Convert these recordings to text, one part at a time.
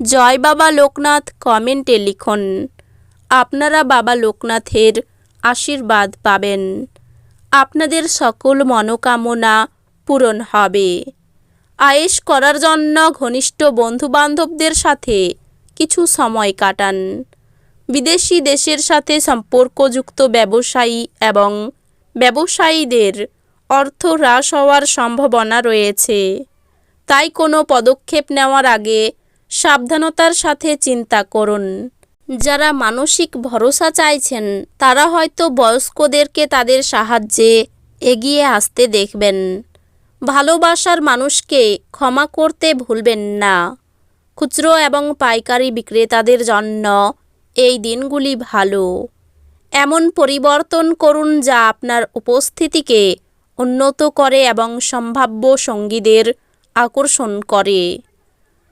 জয় বাবা লোকনাথ কমেন্টে লিখুন, আপনারা বাবা লোকনাথের আশীর্বাদ পাবেন। আপনাদের সকল মনোকামনা পূরণ হবে। আয়েশ করার জন্য ঘনিষ্ঠ বন্ধুবান্ধবদের সাথে কিছু সময় কাটান। বিদেশি দেশের সাথে সম্পর্কযুক্ত ব্যবসায়ী এবং ব্যবসায়ীদের অর্থ হ্রাস হওয়ার সম্ভাবনা রয়েছে। তাই কোনো পদক্ষেপ নেওয়ার আগে সাবধানতার সাথে চিন্তা করুন। যারা মানসিক ভরসা চাইছেন, তারা হয়তো বয়স্কদেরকে তাদের সাহায্যে এগিয়ে আসতে দেখবেন। ভালোবাসার মানুষকে ক্ষমা করতে ভুলবেন না। খুচরো এবং পাইকারি বিক্রেতাদের জন্য এই দিনগুলি ভালো। এমন পরিবর্তন করুন যা আপনার উপস্থিতিকে উন্নত করে এবং সম্ভাব্য সঙ্গীদের আকর্ষণ করে।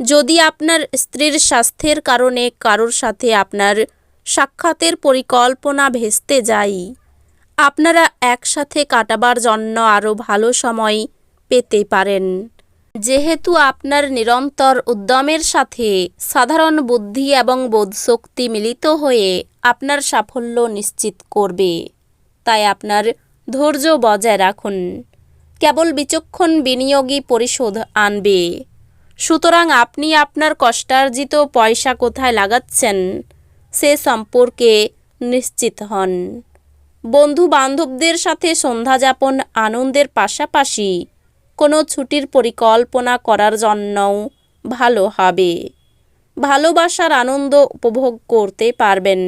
যদি আপনার স্ত্রীর স্বাস্থ্যের কারণে কারোর সাথে আপনার সাক্ষাতের পরিকল্পনা ভেস্তে যায়, আপনারা একসাথে কাটাবার জন্য আরও ভালো সময় পেতে পারেন। যেহেতু আপনার নিরন্তর উদ্যমের সাথে সাধারণ বুদ্ধি এবং বোধশক্তি মিলিত হয়ে আপনার সাফল্য নিশ্চিত করবে, তাই আপনার ধৈর্য বজায় রাখুন। কেবল বিচক্ষণ বিনিয়োগই পরিশোধ আনবে। সুতরাং আপনি আপনার কষ্টার্জিত পয়সা কোথায় লাগাচ্ছেন সে সম্পর্কে নিশ্চিত হন। বন্ধু বান্ধবদের সাথে সন্ধ্যা যাপন আনন্দের পাশাপাশি কোনো ছুটির পরিকল্পনা করার জন্যও ভালো হবে। ভালোবাসার আনন্দ উপভোগ করতে পারবেন।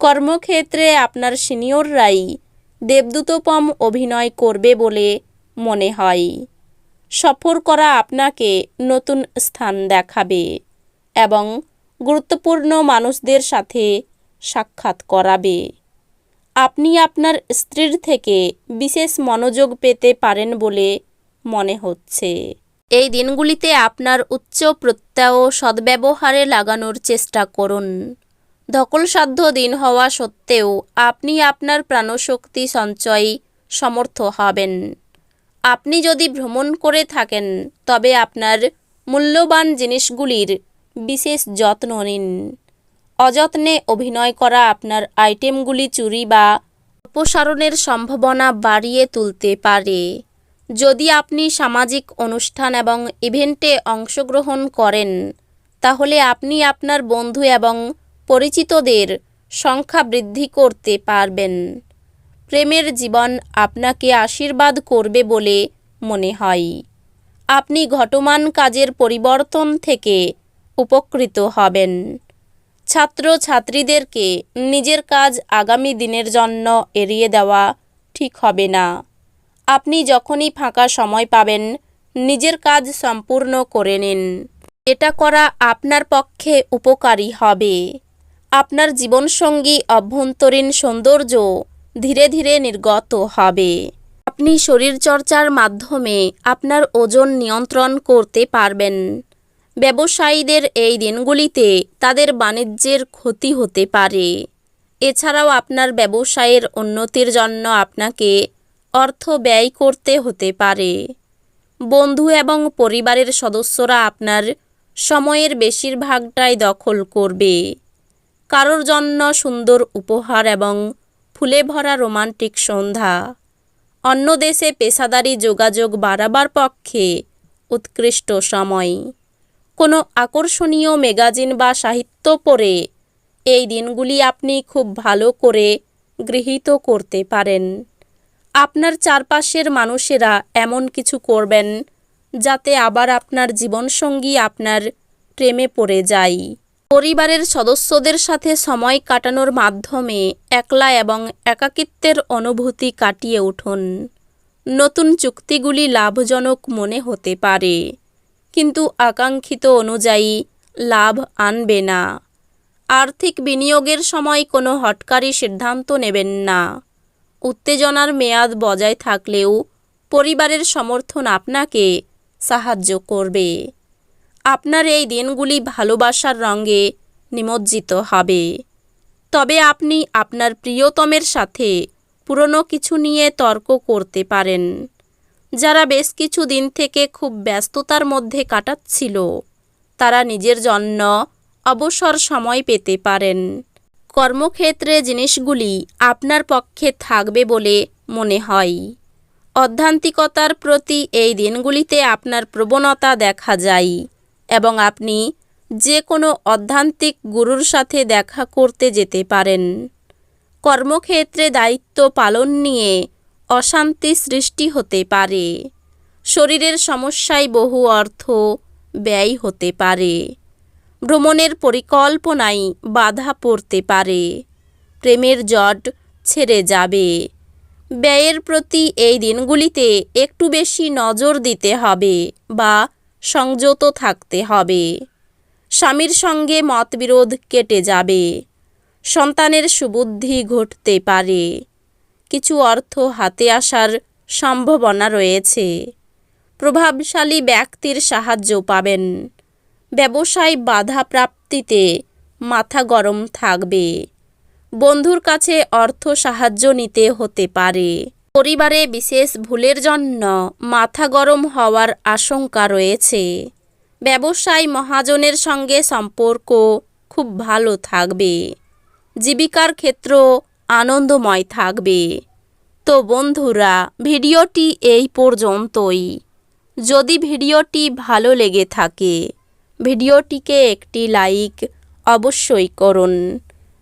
কর্মক্ষেত্রে আপনার সিনিয়ররাই দেবদূতপম অভিনয় করবে বলে মনে হয়। সফর করা আপনাকে নতুন স্থান দেখাবে এবং গুরুত্বপূর্ণ মানুষদের সাথে সাক্ষাৎ করাবে। আপনি আপনার স্ত্রীর থেকে বিশেষ মনোযোগ পেতে পারেন বলে মনে হচ্ছে। এই দিনগুলিতে আপনার উচ্চ প্রত্যয় সদ্ব্যবহারে লাগানোর চেষ্টা করুন। ধকলসাধ্য দিন হওয়া সত্ত্বেও আপনি আপনার প্রাণশক্তি সঞ্চয় সমর্থ হবেন। আপনি যদি ভ্রমণ করে থাকেন, তবে আপনার মূল্যবান জিনিসগুলির বিশেষ যত্ন নিন। অযত্নে অভিনয় করা আপনার আইটেমগুলি চুরি বা অপসারণের সম্ভাবনা বাড়িয়ে তুলতে পারে। যদি আপনি সামাজিক অনুষ্ঠান এবং ইভেন্টে অংশগ্রহণ করেন, তাহলে আপনি আপনার বন্ধু এবং পরিচিতদের সংখ্যা বৃদ্ধি করতে পারবেন। প্রেমের জীবন আপনাকে আশীর্বাদ করবে বলে মনে হয়। আপনি ঘটমান কাজের পরিবর্তন থেকে উপকৃত হবেন। ছাত্র ছাত্রীদেরকে নিজের কাজ আগামী দিনের জন্য এড়িয়ে দেওয়া ঠিক হবে না। আপনি যখনই ফাঁকা সময় পাবেন, নিজের কাজ সম্পূর্ণ করে নিন। এটা করা আপনার পক্ষে উপকারী হবে। আপনার জীবনসঙ্গী, অভ্যন্তরীণ সৌন্দর্য ধীরে ধীরে নির্গত হবে। আপনি শরীরচর্চার মাধ্যমে আপনার ওজন নিয়ন্ত্রণ করতে পারবেন। ব্যবসায়ীদের এই দিনগুলিতে তাদের বাণিজ্যের ক্ষতি হতে পারে। এছাড়াও আপনার ব্যবসায়ের উন্নতির জন্য আপনাকে অর্থ ব্যয় করতে হতে পারে। বন্ধু এবং পরিবারের সদস্যরা আপনার সময়ের বেশিরভাগটাই দখল করবে। কারোর জন্য সুন্দর উপহার এবং ফুলে ভরা রোমান্টিক সন্ধ্যা। অন্য দেশে পেশাদারি যোগাযোগ বাড়াবার পক্ষে উৎকৃষ্ট সময়। কোনো আকর্ষণীয় ম্যাগাজিন বা সাহিত্য পড়ে এই দিনগুলি আপনি খুব ভালো করে গৃহীত করতে পারেন। আপনার চারপাশের মানুষেরা এমন কিছু করবেন, যাতে আবার আপনার জীবনসঙ্গী আপনার প্রেমে পড়ে যায়। পরিবারের সদস্যদের সাথে সময় কাটানোর মাধ্যমে একলা এবং একাকিত্বের অনুভূতি কাটিয়ে উঠুন। নতুন চুক্তিগুলি লাভজনক মনে হতে পারে, কিন্তু আকাঙ্ক্ষিত অনুযায়ী লাভ আনবে না। আর্থিক বিনিয়োগের সময় কোনো হটকারী সিদ্ধান্ত নেবেন না। উত্তেজনার মেয়াদ বজায় থাকলেও পরিবারের সমর্থন আপনাকে সাহায্য করবে। আপনার এই দিনগুলি ভালোবাসার রঙে নিমজ্জিত হবে। তবে আপনি আপনার প্রিয়তমের সাথে পুরনো কিছু নিয়ে তর্ক করতে পারেন, যারা বেশ কিছু দিন থেকে খুব ব্যস্ততার মধ্যে কাটাচ্ছিল। তারা নিজের জন্য অবসর সময় পেতে পারেন। কর্মক্ষেত্রে জিনিসগুলি আপনার পক্ষে থাকবে বলে মনে হয়। অধ্যান্তিকতার প্রতি এই দিনগুলিতে আপনার প্রবণতা দেখা যায়। এবং আপনি যে কোনো অধ্যান্তিক গুরুর সাথে দেখা করতে যেতে পারেন। কর্মক্ষেত্রে দায়িত্ব পালন নিয়ে অশান্তি সৃষ্টি হতে পারে। শরীরের সমস্যায় বহু অর্থ ব্যয় হতে পারে। ভ্রমণের পরিকল্পনায় বাধা পড়তে পারে। প্রেমের জট ছেড়ে যাবে। ব্যয়ের প্রতি এই দিনগুলিতে একটু বেশি নজর দিতে হবে বা সংযত থাকতে হবে। স্বামীর সঙ্গে মতবিরোধ কেটে যাবে। সন্তানের সুবুদ্ধি ঘটতে পারে। কিছু অর্থ হাতে আসার সম্ভাবনা রয়েছে। প্রভাবশালী ব্যক্তির সাহায্য পাবেন। ব্যবসায় বাধা প্রাপ্তিতে মাথা গরম থাকবে। বন্ধুর কাছে অর্থ সাহায্য নিতে হতে পারে। পরিবারে বিশেষ ভুলের জন্য মাথা গরম হওয়ার আশঙ্কা রয়েছে। ব্যবসায় মহাজনের সঙ্গে সম্পর্ক খুব ভালো থাকবে। জীবিকার ক্ষেত্র আনন্দময় থাকবে। তো বন্ধুরা, ভিডিওটি এই পর্যন্তই। যদি ভিডিওটি ভালো লেগে থাকে, ভিডিওটিকে একটি লাইক অবশ্যই করুন।